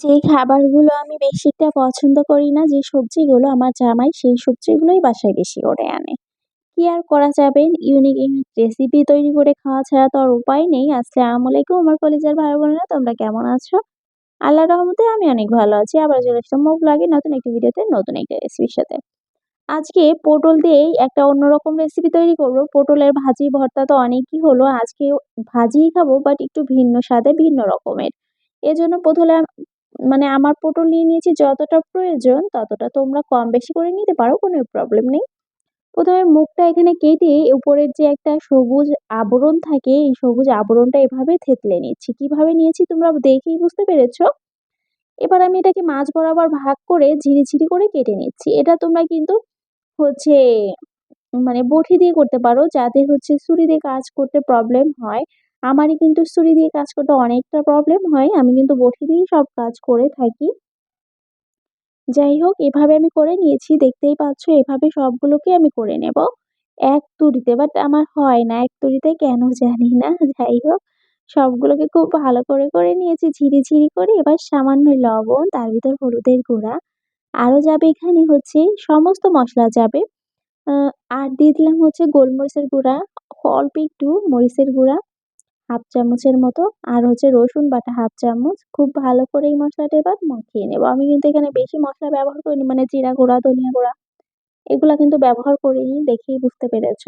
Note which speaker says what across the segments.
Speaker 1: যেই খাবারগুলো আমি বেশি একটা পছন্দ করি না, যে সবজিগুলো আমার জামাই সেই সবজিগুলোই বাসায় বেশি করে আনে। কি আর করা যাবে? ইউনিক, ইউনিক রেসিপি তৈরি করে খাওয়া ছাড়া তো আর উপায় নেই। আসসালামু আলাইকুম আমার কলিজার ভাই-বোনেরা, তোমরা কেমন আছো? আল্লাহর রহমতে আমি অনেক ভালো আছি। আবার চলে আসলাম মুভ ব্লগে নতুন একটি ভিডিওতে, নতুন একটা রেসিপির সাথে। আজকে পটল দিয়েই একটা অন্যরকম রেসিপি তৈরি করব। পটলের ভাজি ভর্তা তো অনেকই হলো। আজকে ভাজিই খাব বাট একটু ভিন্ন স্বাদে, ভিন্ন রকমের। এজন্য প্রথমে মানে আমার পটল নিয়ে নিয়েছি যতটা প্রয়োজন, ততটা তোমরা কম বেশি করে নিতে পারো, কোনো প্রবলেম নেই। প্রথমে মুখটা এখানে কেটে উপরের যে একটা সবুজ আবরণ থাকে, এই সবুজ আবরণটা এভাবে থেতলে নিচ্ছি। কীভাবে নিয়েছি তোমরা দেখেই বুঝতে পেরেছ? এবার আমি এটাকে মাছ বরাবর ভাগ করে ঝিরিঝিরি করে কেটে নিচ্ছি। এটা তোমরা কিন্তু হচ্ছে মানে বটি দিয়ে করতে পারো যাদের হচ্ছে ছুরি দিয়ে কাজ করতে প্রবলেম হয়। আমারই কিন্তু ছুরি দিয়ে কাজ করতে অনেকটা প্রবলেম হয়। আমি কিন্তু বটি দিয়েই সব কাজ করে থাকি। যাই হোক, এভাবে আমি করে নিয়েছি। দেখতেই পাচ্ছ, এভাবে সবগুলোকে আমি করে নেব। এক তুড়িতে বাট আমার হয় না। এক তুড়িতে কেন জানি না। যাই হোক, সবগুলোকে খুব ভালো করে করে নিয়েছি। ঝিরি ঝিরি করে এবার সামান্য লবণ, তার ভিতর হলুদের গুঁড়া। আরও যাবে এখানে হচ্ছে সমস্ত মশলা যাবে। আর দিয়ে দিলাম হচ্ছে গোলমরিচের গুঁড়া, অল্প একটু মরিচের গুঁড়া। হাফ চামচের মতো। আর হচ্ছে রসুন বাটা হাফ চামচ। খুব ভালো করে এই মশলাটা এবার মাখিয়ে নেব। আমি কিন্তু এখানে বেশি মশলা ব্যবহার করিনি মানে জিরা গুঁড়া, ধনিয়া গুঁড়া, এগুলা কিন্তু ব্যবহার করিনি, দেখেই বুঝতে পেরেছ।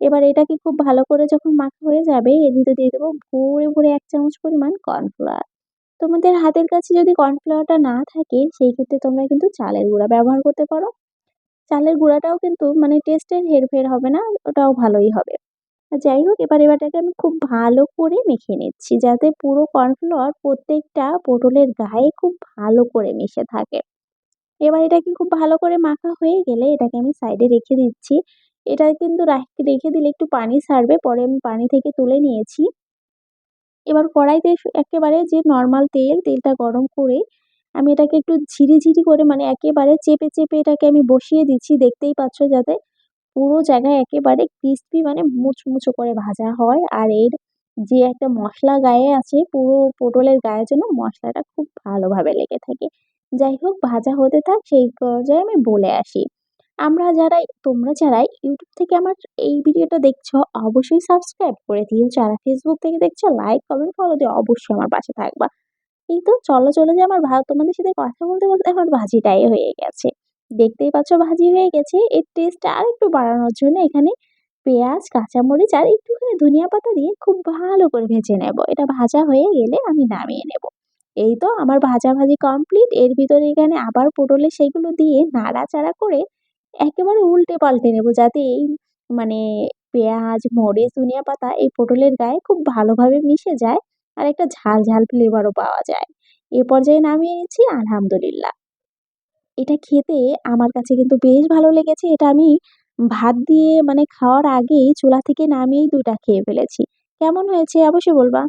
Speaker 1: এবার এটাকে খুব ভালো করে যখন মাখা হয়ে যাবে, এর ভিতরে দিয়ে দেবো ভরে ভরে এক চামচ পরিমাণ কর্নফ্লাওয়ার। তোমাদের হাতের কাছে যদি কর্নফ্লাওয়ারটা না থাকে, সেই ক্ষেত্রে তোমরা কিন্তু চালের গুঁড়া ব্যবহার করতে পারো। চালের গুঁড়াটাও কিন্তু মানে টেস্টের হেরফের হবে না, ওটাও ভালোই হবে। যাই হোক, এবার এবারটাকে আমি খুব ভালো করে মেখে নিচ্ছি যাতে পুরো কর্নফ্লাওয়ার প্রত্যেকটা পটলের গায়ে খুব ভালো করে মিশে থাকে। এবার এটাকে খুব ভালো করে মাখা হয়ে গেলে এটাকে আমি সাইডে রেখে দিচ্ছি। এটা কিন্তু রেখে দিলে একটু পানি ছাড়বে, পরে আমি পানি থেকে তুলে নিয়েছি। এবার কড়াইতে একেবারে যে নর্মাল তেল, তেলটা গরম করে আমি এটাকে একটু ঝিরি ঝিরি করে মানে একেবারে চেপে চেপে এটাকে আমি বসিয়ে দিচ্ছি। দেখতেই পাচ্ছ যাতে পুরো জায়গায় একেবারে ক্রিস্পি মানে মুচমুচো করে ভাজা হয়। আর এর যে একটা মশলা গায়ে আছে, পুরো পটলের গায়ের জন্য মশলাটা খুব ভালোভাবে লেগে থাকে। যাই হোক, ভাজা হতে থাক, সেই পর্যায়ে আমি বলে আসি। আমরা যারা তোমরা যারা ইউটিউব থেকে আমার এই ভিডিওটা দেখছ, অবশ্যই সাবস্ক্রাইব করে দিও। যারা ফেসবুক থেকে দেখছ লাইক কমেন্ট ফলো দিয়ে অবশ্যই আমার পাশে থাকবা। কিন্তু চলো, চলে যে আমার তোমাদের সাথে কথা বলতে বলতে আমার ভাজিটাই হয়ে গেছে। দেখতেই পাচ্ছ ভাজি হয়ে গেছে। এর টেস্টটা আর একটু বাড়ানোর জন্য এখানে পেঁয়াজ, কাঁচামরিচ আর একটুখানি ধনিয়া পাতা দিয়ে খুব ভালো করে ভেজে নেব। এটা ভাজা হয়ে গেলে আমি নামিয়ে নেব। এই তো আমার ভাজা ভাজি কমপ্লিট এর ভিতরে এখানে আবার পটলে সেইগুলো দিয়ে নাড়াচাড়া করে একেবারে উল্টে পাল্টে নেব যাতে এই মানে পেঁয়াজ, মরিচ, ধনিয়া পাতা এই পটলের গায়ে খুব ভালোভাবে মিশে যায় আর একটা ঝাল ঝাল ফ্লেভারও পাওয়া যায়। এ পর্যায়ে নামিয়ে নিচ্ছি, আলহামদুলিল্লাহ। এটা খেতে আমার কাছে কিন্তু বেশ ভালো লেগেছে। এটা আমি ভাত দিয়ে মানে খাওয়ার আগেই চুলা থেকে নামিয়েই দুটা খেয়ে ফেলেছি। কেমন হয়েছে? অবশ্যই বলবা।